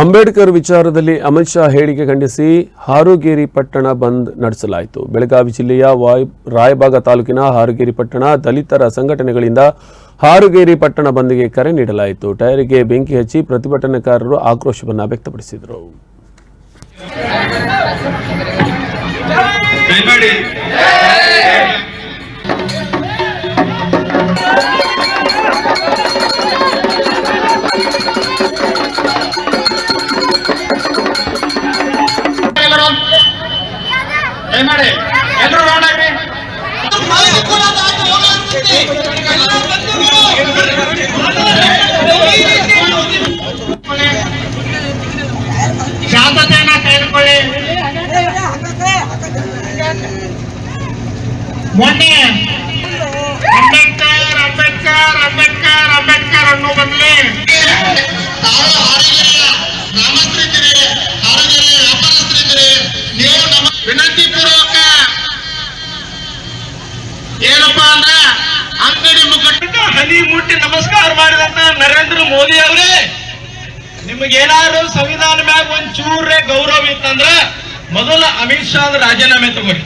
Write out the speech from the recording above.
ಅಂಬೇಡ್ಕರ್ ವಿಚಾರದಲ್ಲಿ ಅಮಿತ್ ಶಾ ಹೇಳಿಕೆ ಖಂಡಿಸಿ ಹಾರುಗೇರಿ ಪಟ್ಟಣ ಬಂದ್ ನಡೆಸಲಾಯಿತು. ಬೆಳಗಾವಿ ಜಿಲ್ಲೆಯ ವಾಯ್, ರಾಯಬಾಗ ತಾಲೂಕಿನ ಹಾರುಗೇರಿ ಪಟ್ಟಣ ದಲಿತರ ಸಂಘಟನೆಗಳಿಂದ ಹಾರುಗೇರಿ ಪಟ್ಟಣ ಬಂದ್ಗೆ ಕರೆ ನೀಡಲಾಯಿತು. ಟೈರಿಗೆ ಬೆಂಕಿ ಹಚ್ಚಿ ಪ್ರತಿಭಟನಾಕಾರರು ಆಕ್ರೋಶವನ್ನು ವ್ಯಕ್ತಪಡಿಸಿದರು. ದಯಮಾಡಿ ಎಲ್ಲರೂ ರೌಂಡ್ ಆಗ್ರಿ ಶಾಂತತೆಯನ್ನ ತೆಗೆದುಕೊಳ್ಳಿ. ಮೊನ್ನೆ ಅಂಬೇಡ್ಕರ್ ಅಂಬೇಡ್ಕರ್ ಅಂಬೇಡ್ಕರ್ ಅಂಬೇಡ್ಕರ್ ಅನ್ನೋ ಬದಲಿ ನಮ್ಮ ವಿನಂತಿ ಅಂಗಡಿ ಮುಗ್ಗಟ್ಟು ಹನಿ ಮುಟ್ಟಿ ನಮಸ್ಕಾರ ಮಾಡಿದಂತ ನರೇಂದ್ರ ಮೋದಿ ಅವರೇ, ನಿಮಗೇನಾದ್ರು ಸಂವಿಧಾನ ಮ್ಯಾಗ ಒಂದ್ ಚೂರೇ ಗೌರವ ಇತ್ತಂದ್ರ ಮೊದಲ ಅಮಿತ್ ಶಾ ರಾಜೀನಾಮೆ ತಗೋರಿ